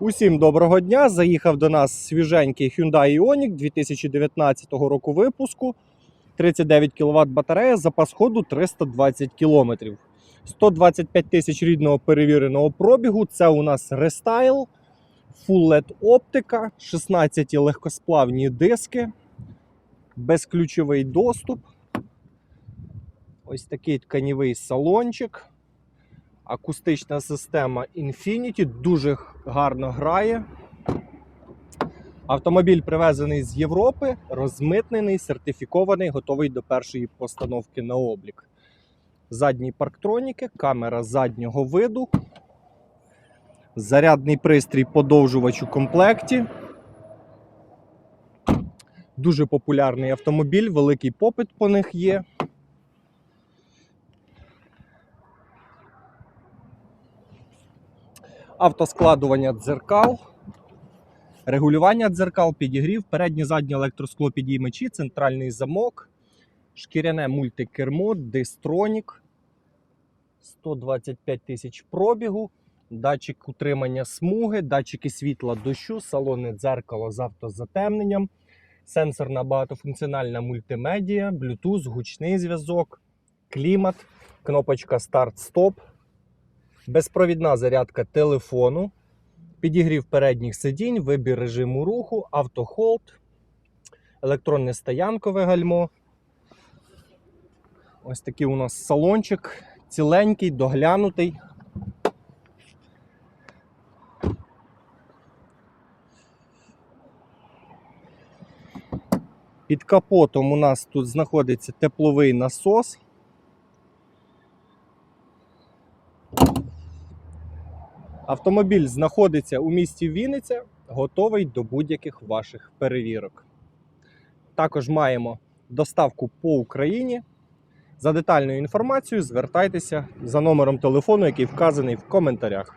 Усім доброго дня! Заїхав до нас свіженький Hyundai Ioniq 2019 року випуску. 39 кВт батарея, запас ходу 320 км. 125 тисяч рідного перевіреного пробігу. Це у нас рестайл, Full LED оптика, 16 легкосплавні диски, безключовий доступ. Ось такий тканівий салончик. Акустична система Infinity дуже гарно грає. Автомобіль привезений з Європи, розмитнений, сертифікований, готовий до першої постановки на облік. Задні парктроніки, камера заднього виду, зарядний пристрій подовжувач у комплекті. Дуже популярний автомобіль, великий попит по них є. Автоскладування дзеркал, регулювання дзеркал, підігрів, переднє заднє електроскло підіймачі, центральний замок, шкіряне мультикермо, дистронік, 125 тисяч пробігу, датчик утримання смуги, датчики світла дощу, салонне дзеркало з автозатемненням, сенсорна багатофункціональна мультимедія, Bluetooth, гучний зв'язок, клімат, кнопочка старт-стоп безпровідна зарядка телефону, підігрів передніх сидінь, вибір режиму руху, автохолд, електронне стоянкове гальмо. Ось такий у нас салончик, ціленький, доглянутий. Під капотом у нас тут знаходиться тепловий насос. Автомобіль знаходиться у місті Вінниця, готовий до будь-яких ваших перевірок. Також маємо доставку по Україні. За детальною інформацією звертайтеся за номером телефону, який вказаний в коментарях.